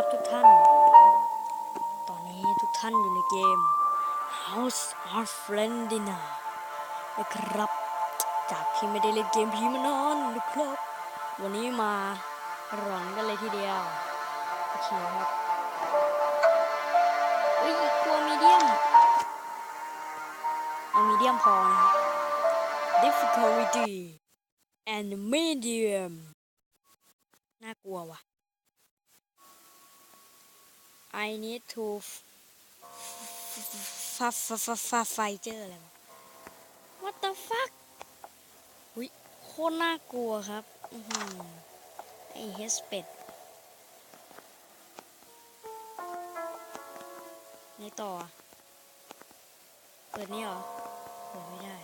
ครับทุกท่าน ตอนนี้ทุกท่านอยู่ในเกม House of f r e n d i n a นะครับ จากที่ไม่ได้เล่นเกมผีมานานนะครับ วันนี้มาหลอนกันเลยทีเดียว โอเคครับเฮ้ยกลัวมีเดียม เอามีเดียมพอนะครับ difficulty and medium น่ากลัวว่ะ I need to ฟาฟาฟาฟาไฟเจออะไรวะ What the fuck หุยโคตรน่ากลัวครับอือไอเฮสเป็ดไหนต่อ เปิดนี่เหรอ เปิดไม่ได้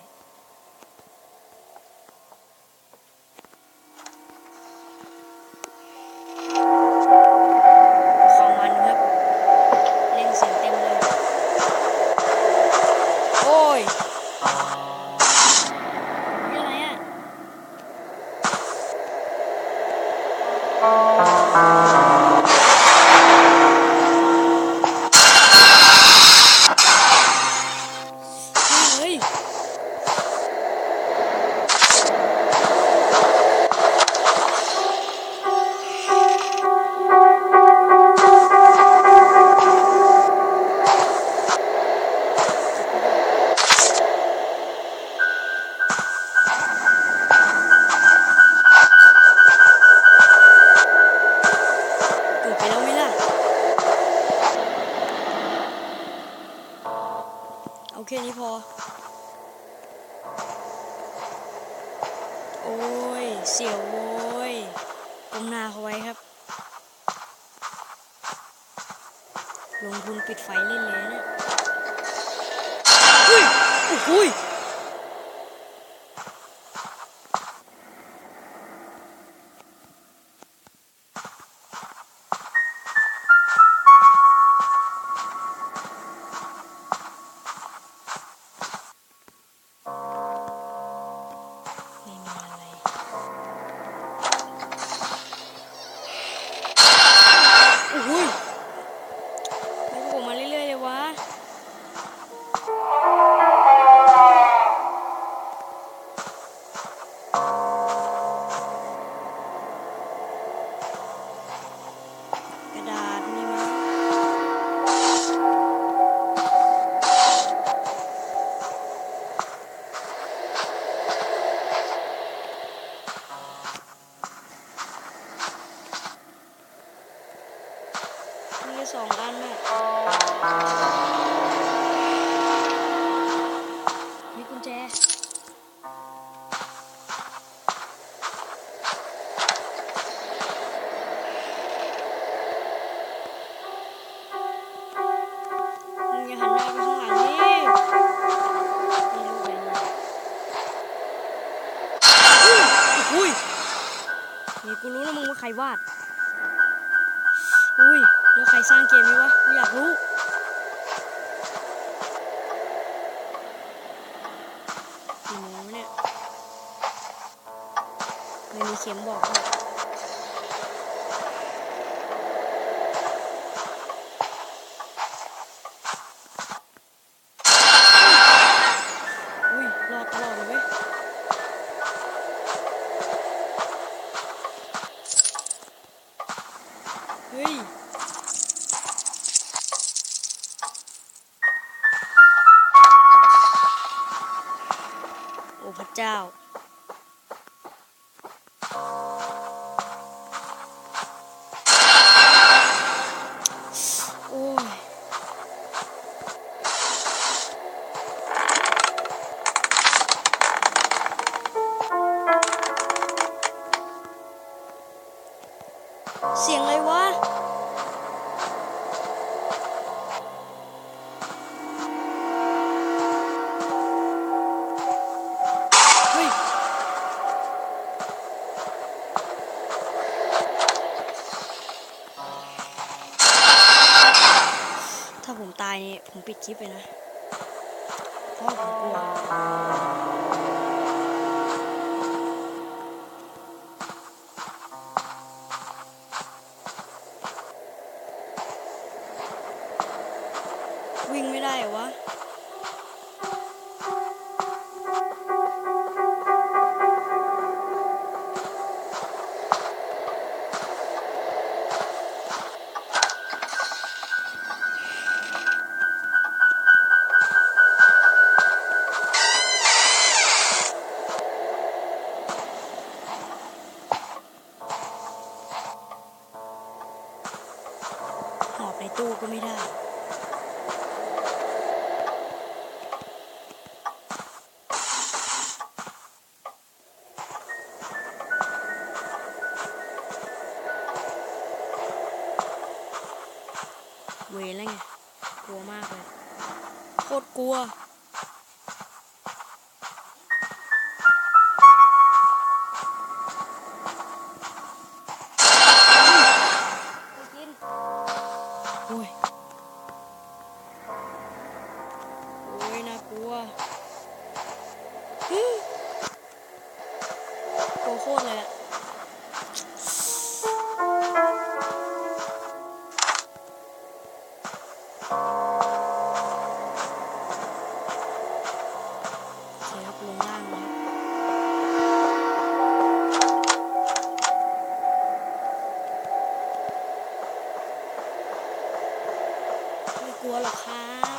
แค่นี้พอ โอ้ย เสียวโว้ยก้มหน้าเขาไว้ครับ ลงทุนปิดไฟเล่นเลยนะอุ้ยโอ้โหย สองอันน่มีกุญแจมึงอย่าหันหน้าไปทางไหนมึงรู้ไปโอ๊ยโอ๊ยมีกูรู้แล้วมึงว่าใครวาด อุ้ย แล้วใครสร้างเกมนี้วะกูอยากรู้กี่โมงเนี่ยไม่มีเข็มบอกเลย เสียงอะไรวะ เฮ้ย ถ้าผมตายนี่ผมปิดคลิปเลยนะ เพราะผมกลัว วิ่งไม่ได้วะตู้ก็ไม่ได้ เวแล้วไง กลัวมากเลย โคตรกลัว Ui. กลัวหรอกครับ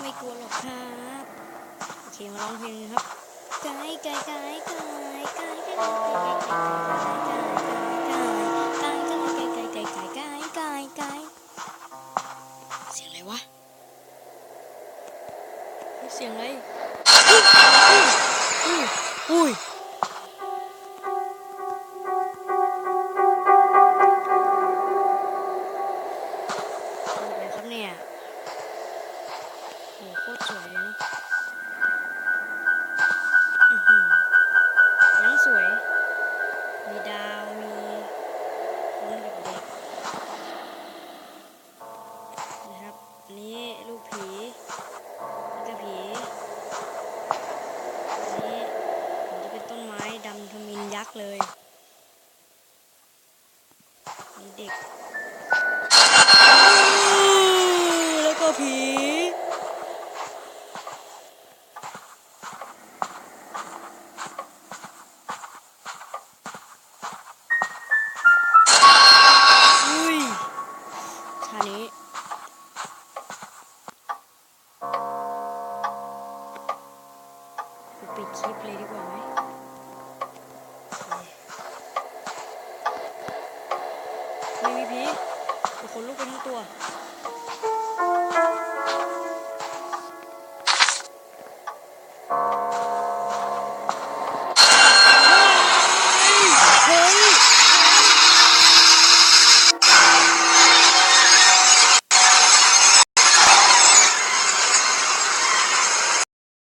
ไม่กลัวหรอกครับโอเคมาร้องเพลงครับไกลไกลไกลไกลไกลไกลไกลไกลไกลไกล สียงอะไรวะเฮ้ยเสียงอะไรอุ้ยอุ้ยอุ้ยอะไรครับเนี่ยโหโคตรสวยเลยเนอะ เลยมีเด็ก แล้วก็ผีอุ้ยชานี้กูปิดคลิปเลยดีกว่าไหม ตัว